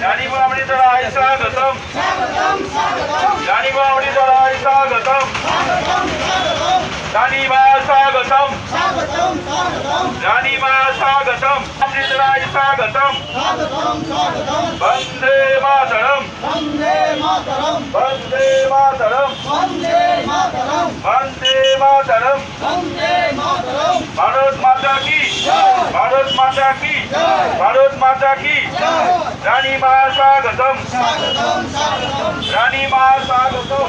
জানিব অমৃতরায় স্বাগতম। জানিব অমৃতরায় স্বাগতম। জানিবা স্বাগতম। জানিবা স্বাগতম। অমৃতরায় স্বাগতম। বন্দে মাতরম। বন্দে মাতরম। বন্দে মাতরম। বন্দে ভারত মাতা কি? ভারত মাতা কি? की रानी मा स्वागतम रानी मा स्वागतम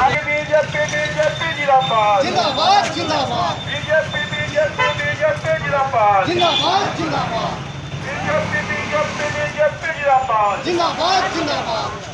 आगे बीजेपी बीजेपी जिंदाबाद जिंदाबाद जिंदाबाद बीजेपी बीजेपी बीजेपी जिंदाबाद जिंदाबाद जिंदाबाद बीजेपी बीजेपी बीजेपी जिंदाबाद जिंदाबाद जिंदाबाद रानी मा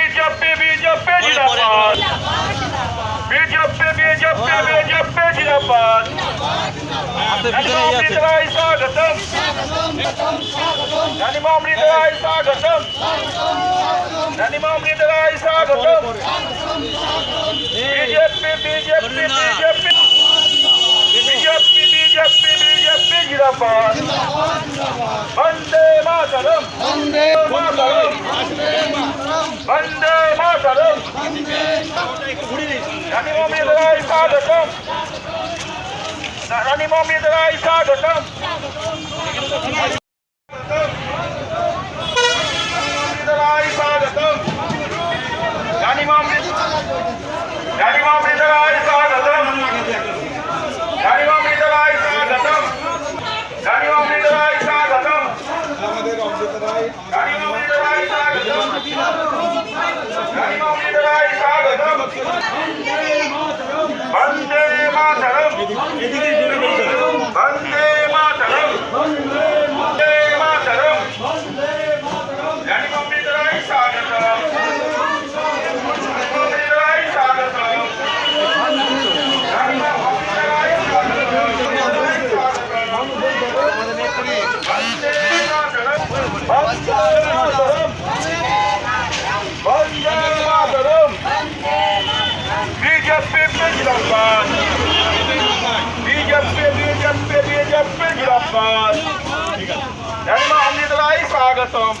বিজেপি বিজেপি জিন্দাবাদ বিজেপি বিজেপি বিজেপি জিন্দাবাদ ధనిమామృతరాయ స్వాగతం ధనిమామృతరాయ స్వాగతం ధనిమామృతరాయ స్వాగతం బీజేపీ బీజేపీ బీజేపీ স্বাগতম রানী মমিদরাই স্বাগতম स्वागतम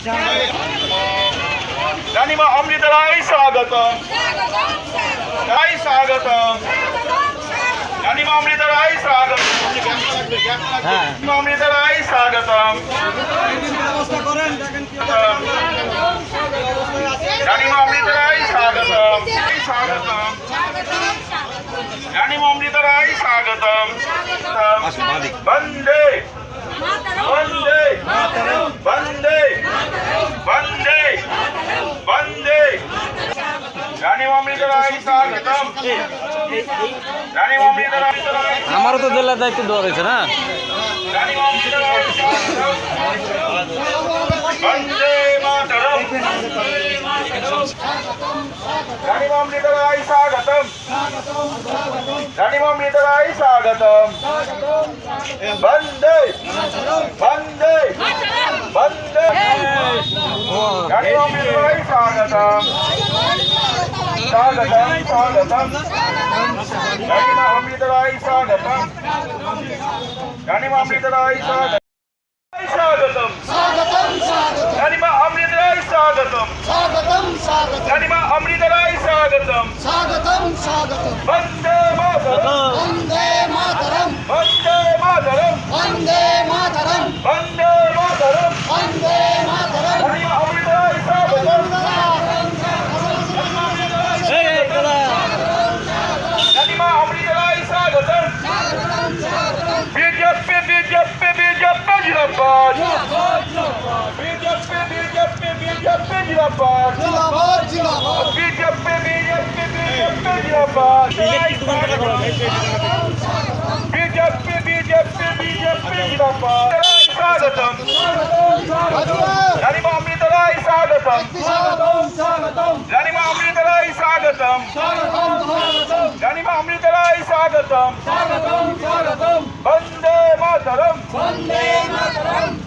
ननिमा अमृतराय स्वागतम राय स्वागतम ननिमा अमृतराय स्वागतम ननिमा अमृतराय स्वागतम ननिमा अमृतराय स्वागतम स्वागतम ननिमा अमृतराय स्वागतम বন্দে। বন্দে। বন্দে। আমারও তো জেলার দায়িত্ব দেওয়া রয়েছে না? বন্দে মাতরম। स्वागतम वंदे मातरम रानी अमृतराय स्वागतम रानी अमृतराय स्वागतम वंदे वंदे वंदे रानी अमृतराय स्वागतम स्वागतम स्वागतम रानी अमृतराय स्वागतम रानी अमृतराय स्वागतम स्वागतम சாகதம் கனிமா அமிர்தராய் சாகதம் சாகதம் சாகதம் வந்தே Bande Mataram! Bande Mataram!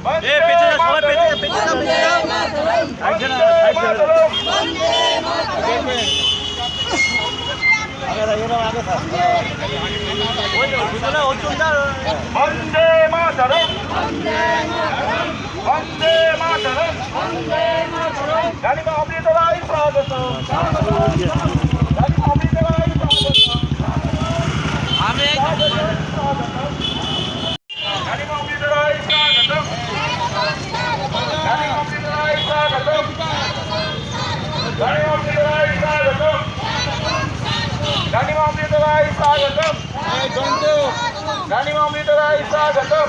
বন্দে মাতরম। বন্দে মাতরম। বন্দে মাতরম। গাড়ি অমৃত রায় স্বাগত। రాయి స్వాగతం గణిమమితరాయి స్వాగతం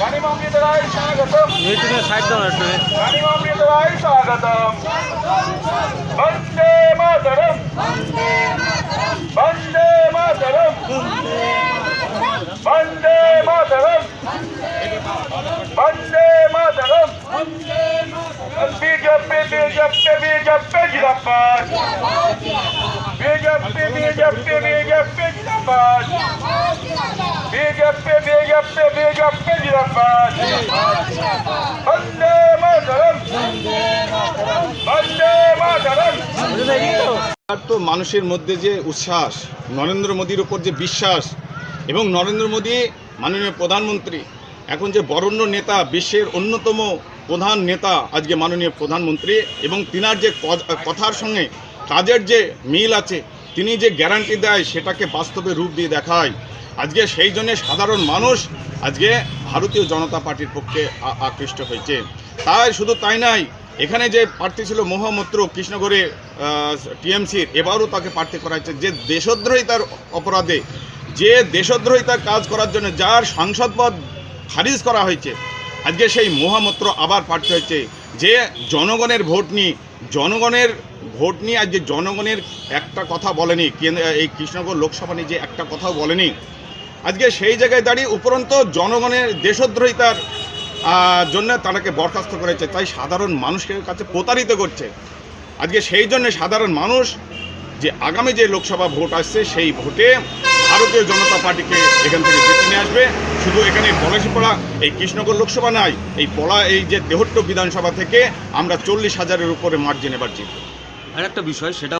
గణిమమితరాయి స్వాగతం వీటిని సాధ్యం అట్లే గణిమమితరాయి స్వాగతం Vande Mataram Vande Mataram Vande Mataram Vande Mataram బీజప్పే బీజప్పే బీజప్పే జిరప్ప BJP BJP BJP BJP BJP BJP বন্দে মাতরম। বন্দে মাতরম। আর তো মানুষের মধ্যে যে উচ্ছ্বাস, নরেন্দ্র মোদীর উপর যে বিশ্বাস এবং নরেন্দ্র মোদী মাননীয় প্রধানমন্ত্রী, এখন যে বরণ্য নেতা, বিশ্বের অন্যতম প্রধান নেতা আজকে মাননীয় প্রধানমন্ত্রী এবং তিনার যে কথার সঙ্গে কাজের যে মিল আছে তিনি যে গ্যারান্টি দেয় সেটাকে বাস্তবে রূপ দিয়ে দেখায়। আজকে সেই জন্যে সাধারণ মানুষ আজকে ভারতীয় জনতা পার্টির পক্ষে আকৃষ্ট হয়েছে। তাই শুধু তাই নাই, এখানে যে প্রার্থী ছিল মহামূত্র কৃষ্ণগড়ে টিএমসির, এবারও তাকে প্রার্থী করা হয়েছে যে দেশদ্রোহিতার অপরাধে, যে দেশদ্রোহিতার কাজ করার জন্য যার সাংসদ পদ খারিজ করা হয়েছে, আজকে সেই মহামূত্র আবার প্রার্থী হয়েছে। যে জনগণের ভোট নিয়ে জনগণের ভোট নিয়ে আজকে জনগণের একটা কথা বলেনি এই কৃষ্ণনগর লোকসভা নিয়ে যে একটা কথাও বলেনি, আজকে সেই জায়গায় দাঁড়িয়ে উপরন্ত জনগণের দেশদ্রোহিতার জন্য তারাকে বরখাস্ত করেছে, তাই সাধারণ মানুষের কাছে প্রতারিত করছে। আজকে সেই জন্য সাধারণ মানুষ যে আগামী যে লোকসভা ভোট আসছে, সেই ভোটে ভারতীয় জনতা পার্টিকে এখান থেকে জিতে নিয়ে আসবে। শুধু এখানে পলাশিপাড়া, এই কৃষ্ণগর লোকসভা নাই, এই পলা, এই যে দেহট্ট বিধানসভা থেকে আমরা চল্লিশ হাজারের উপরে মার্জিন এবার জিতব আর একটা বিষয়, সেটা